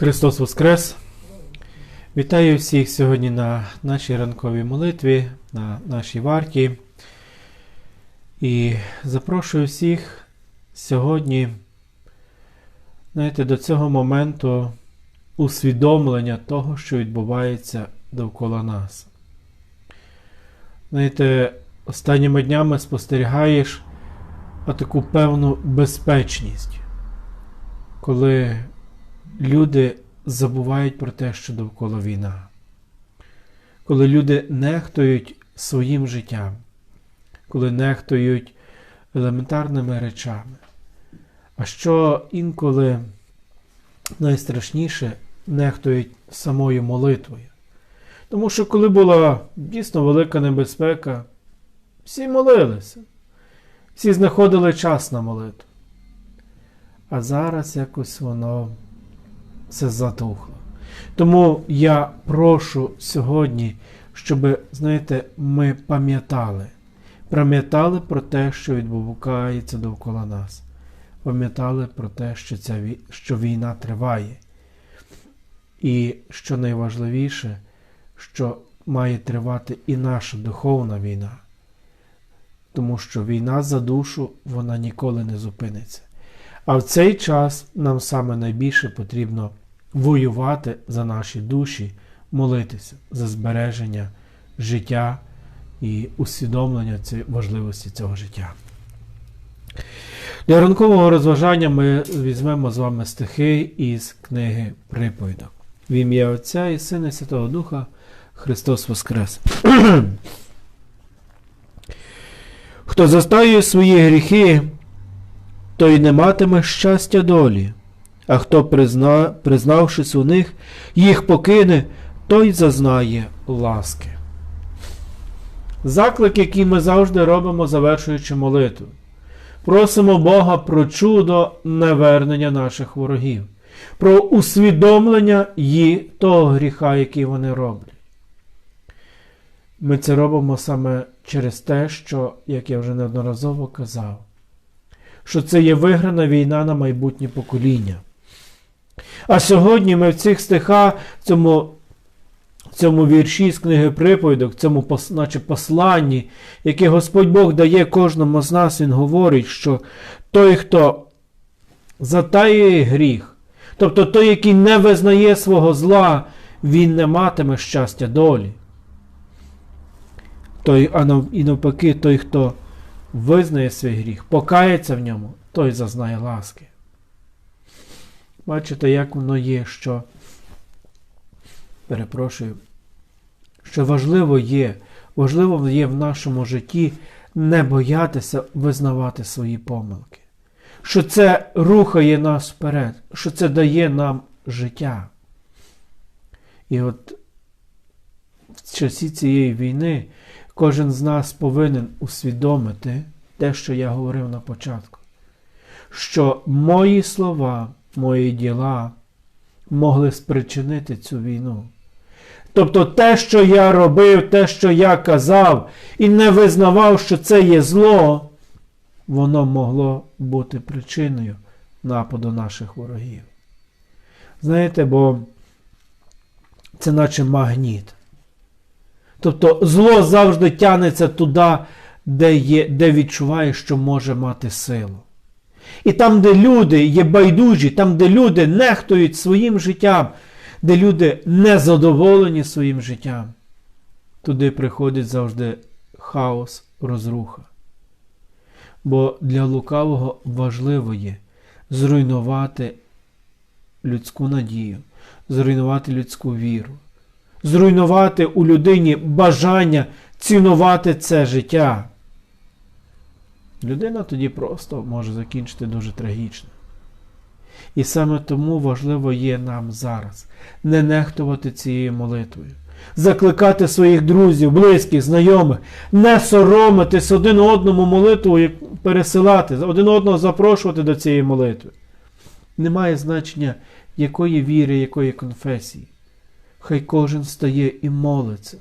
Христос Воскрес! Вітаю всіх сьогодні на нашій ранковій молитві, на нашій варті. І запрошую всіх сьогодні, знаєте, до цього моменту усвідомлення того, що відбувається довкола нас. Знаєте, останніми днями спостерігаєш таку певну безпечність, коли люди забувають про те, що довкола війна. Коли люди нехтують своїм життям, коли нехтують елементарними речами. А що інколи найстрашніше нехтують самою молитвою. Тому що, коли була дійсно велика небезпека, всі молилися, всі знаходили час на молитву. А зараз якось воно все затухло. Тому я прошу сьогодні, щоб, знаєте, ми пам'ятали, пам'ятали про те, що відбувається довкола нас. Пам'ятали про те, що, ця, що війна триває. І що найважливіше, що має тривати і наша духовна війна. Тому що війна за душу вона ніколи не зупиниться. А в цей час нам саме найбільше потрібно воювати за наші душі, молитися за збереження життя і усвідомлення важливості цього життя. Для ранкового розважання ми візьмемо з вами стихи із книги Приповідок. В ім'я Отця і Сина і Святого Духа Христос Воскрес. Хто застаює свої гріхи, той не матиме щастя долі, а хто, призна, признавшись у них, їх покине, той зазнає ласки. Заклик, який ми завжди робимо, завершуючи молитву. Просимо Бога про чудо навернення наших ворогів, про усвідомлення її того гріха, який вони роблять. Ми це робимо саме через те, що, як я вже неодноразово казав, що це є виграна війна на майбутнє покоління. А сьогодні ми в цих стихах, в цьому в цьому вірші з книги приповідок, в цьому наче посланні, яке Господь Бог дає кожному з нас, Він говорить, що той, хто затаює гріх, тобто той, який не визнає свого зла, він не матиме щастя долі. Той, а І навпаки, той, хто визнає свій гріх, покається в ньому, той зазнає ласки. Бачите, як воно є, що, перепрошую, що важливо є, важливо є в нашому житті не боятися визнавати свої помилки. Що це рухає нас вперед, що це дає нам життя. І от в часі цієї війни кожен з нас повинен усвідомити те, що я говорив на початку, що мої слова мої діла могли спричинити цю війну. Тобто те, що я робив, те, що я казав, і не визнавав, що це є зло, воно могло бути причиною нападу наших ворогів. Знаєте, бо це наче магніт. Тобто зло завжди тянеться туди, де, є, де відчуває, що може мати силу. І там, де люди є байдужі, там, де люди нехтують своїм життям, де люди незадоволені своїм життям, туди приходить завжди хаос, розруха. Бо для лукавого важливо є зруйнувати людську надію, зруйнувати людську віру, зруйнувати у людині бажання цінувати це життя. Людина тоді просто може закінчити дуже трагічно. І саме тому важливо є нам зараз не нехтувати цією молитвою, закликати своїх друзів, близьких, знайомих, не соромитись один одному молитву пересилати, один одного запрошувати до цієї молитви. Немає значення якої віри, якої конфесії. Хай кожен стає і молиться.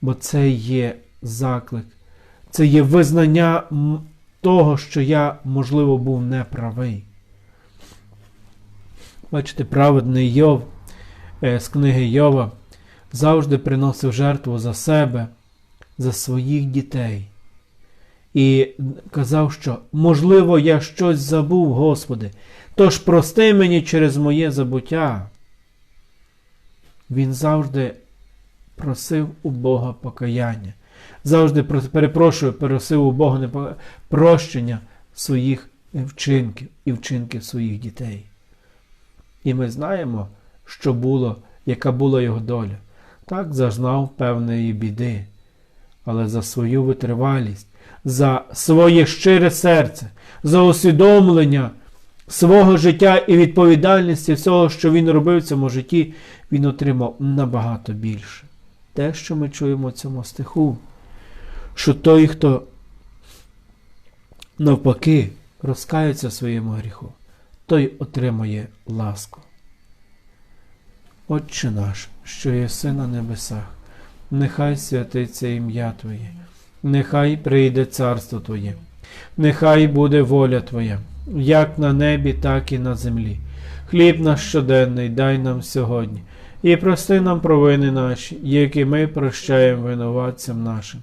Бо це є заклик це є визнання того, що я, можливо, був неправий. Бачите, праведний Йов е, з книги Йова завжди приносив жертву за себе, за своїх дітей. І казав, що можливо, я щось забув, Господи, тож прости мені через моє забуття. Він завжди просив у Бога покаяння. Завжди перепрошую, просив у Бога прощення своїх вчинків і вчинків своїх дітей. І ми знаємо, що було, яка була його доля. Так зазнав певної біди, але за свою витривалість, за своє щире серце, за усвідомлення свого життя і відповідальності всього, що він робив в цьому житті, він отримав набагато більше. Те, що ми чуємо в цьому стиху, що той, хто навпаки розкається своєму гріху, той отримає ласку. Отче наш, що єси на небесах, нехай святиться ім'я Твоє, нехай прийде царство Твоє, нехай буде воля Твоя, як на небі, так і на землі. Хліб наш щоденний дай нам сьогодні, і прости нам провини наші, які ми прощаємо винуватцям нашим.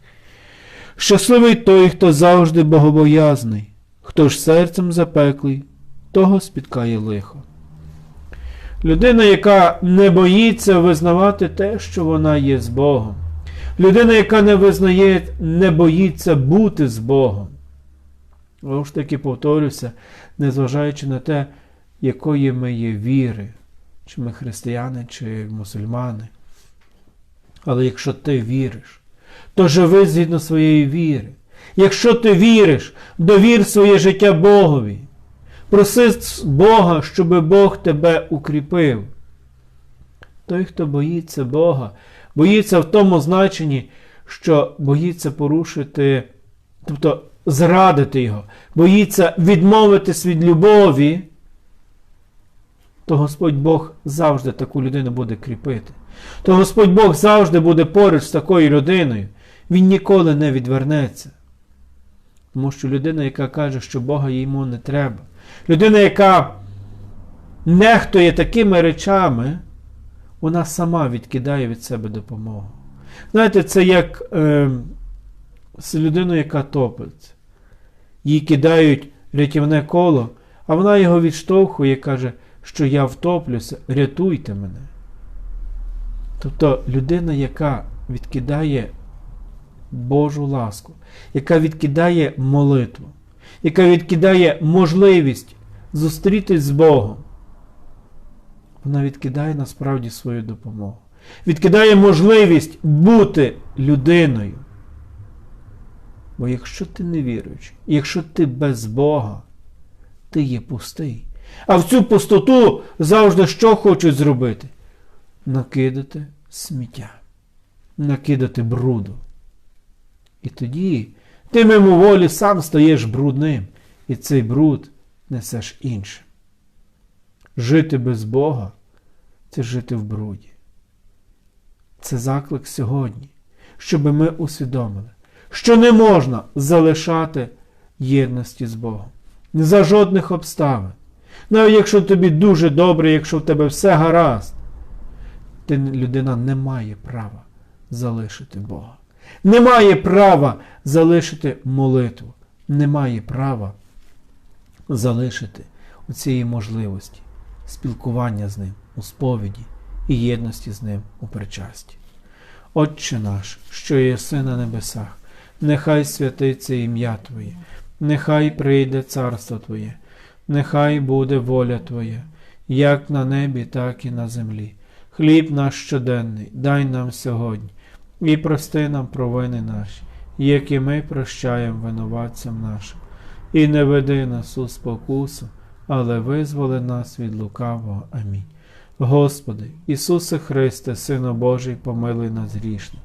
Щасливий той, хто завжди богобоязний, хто ж серцем запеклий, того спіткає лихо. Людина, яка не боїться визнавати те, що вона є з Богом. Людина, яка не визнає, не боїться бути з Богом. Знову ж таки повторюся, незважаючи на те, якої ми є віри, чи ми християни, чи мусульмани. Але якщо ти віриш, то живи згідно своєї віри. Якщо ти віриш, довір своє життя Богові. Проси Бога, щоб Бог тебе укріпив. Той, хто боїться Бога, боїться в тому значенні, що боїться порушити, тобто зрадити Його, боїться відмовитись від любові, то Господь Бог завжди таку людину буде кріпити. То Господь Бог завжди буде поруч з такою людиною. Він ніколи не відвернеться. Тому що людина, яка каже, що Бога йому не треба, людина, яка нехтує такими речами, вона сама відкидає від себе допомогу. Знаєте, це як е, з людиною, яка топиться. Їй кидають рятівне коло, а вона його відштовхує і каже, що я втоплюся, рятуйте мене. Тобто людина, яка відкидає Божу ласку, яка відкидає молитву, яка відкидає можливість зустрітись з Богом, вона відкидає насправді свою допомогу. Відкидає можливість бути людиною. Бо якщо ти не віруючий, якщо ти без Бога, ти є пустий. А в цю пустоту завжди що хочуть зробити? Накидати сміття, накидати бруду. І тоді ти мимоволі сам стаєш брудним, і цей бруд несеш іншим. Жити без Бога це жити в бруді. Це заклик сьогодні, щоб ми усвідомили, що не можна залишати єдності з Богом. За жодних обставин. Навіть якщо тобі дуже добре, якщо в тебе все гаразд, людина не має права залишити Бога. Не має права залишити молитву. Не має права залишити у цієї можливості спілкування з Ним у сповіді і єдності з Ним у причасті. Отче наш, що єси на небесах, нехай святиться ім'я Твоє, нехай прийде царство Твоє, нехай буде воля Твоя, як на небі, так і на землі. Хліб наш щоденний, дай нам сьогодні, і прости нам провини наші, як і ми прощаємо винуватцям нашим. І не веди нас у спокусу, але визволи нас від лукавого. Амінь. Господи, Ісусе Христе, Сину Божий, помилуй нас грішне.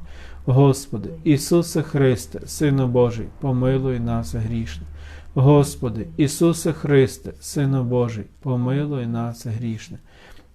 Господи, Ісусе Христе, Сину Божий, помилуй нас грішне. Господи, Ісусе Христе, Сину Божий, помилуй нас грішне.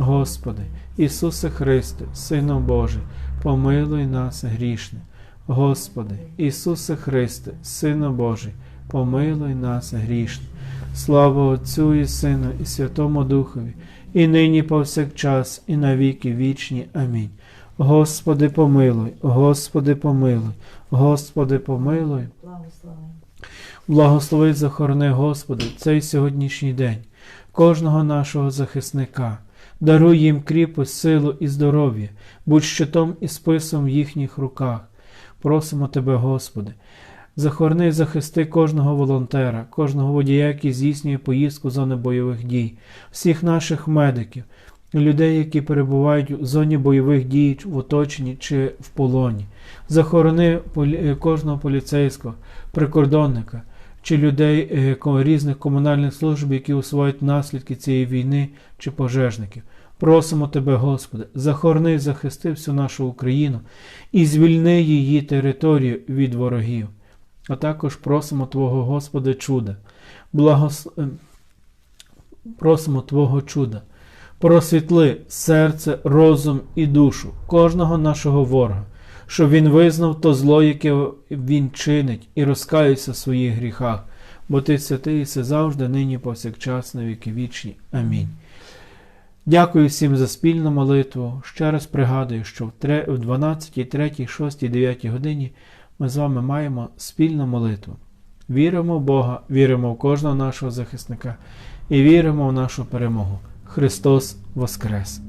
Господи, Ісусе Христе, Сину Божий, помилуй нас грішне. Господи, Ісусе Христе, Сину Божий, помилуй нас грішне. Слава Отцю і Сину, і Святому Духові, і нині повсякчас, і навіки вічні. Амінь. Господи, помилуй, Господи, помилуй, Господи, помилуй. Благослови. Благослови захорони, Господи, цей сьогоднішній день, кожного нашого захисника. Даруй їм кріпость, силу і здоров'я, будь щитом і списом в їхніх руках. Просимо Тебе, Господи, захорони і захисти кожного волонтера, кожного водія, який здійснює поїздку зони бойових дій, всіх наших медиків, людей, які перебувають в зоні бойових дій в оточенні чи в полоні. Захорони полі- кожного поліцейського, прикордонника чи людей е, різних комунальних служб, які усувають наслідки цієї війни чи пожежників. Просимо Тебе, Господи, захорони і захисти всю нашу Україну і звільни її територію від ворогів. А також просимо Твого Господи чуда. Благос... е, Просимо Твого чуда. Просвітли серце, розум і душу кожного нашого ворога, щоб він визнав то зло, яке він чинить, і розкаявся в своїх гріхах, бо ти святий і все завжди, нині повсякчас, на віки вічні. Амінь. Дякую всім за спільну молитву. Ще раз пригадую, що в 12, 3, 6, 9 годині ми з вами маємо спільну молитву. Віримо в Бога, віримо в кожного нашого захисника і віримо в нашу перемогу. Христос Воскрес!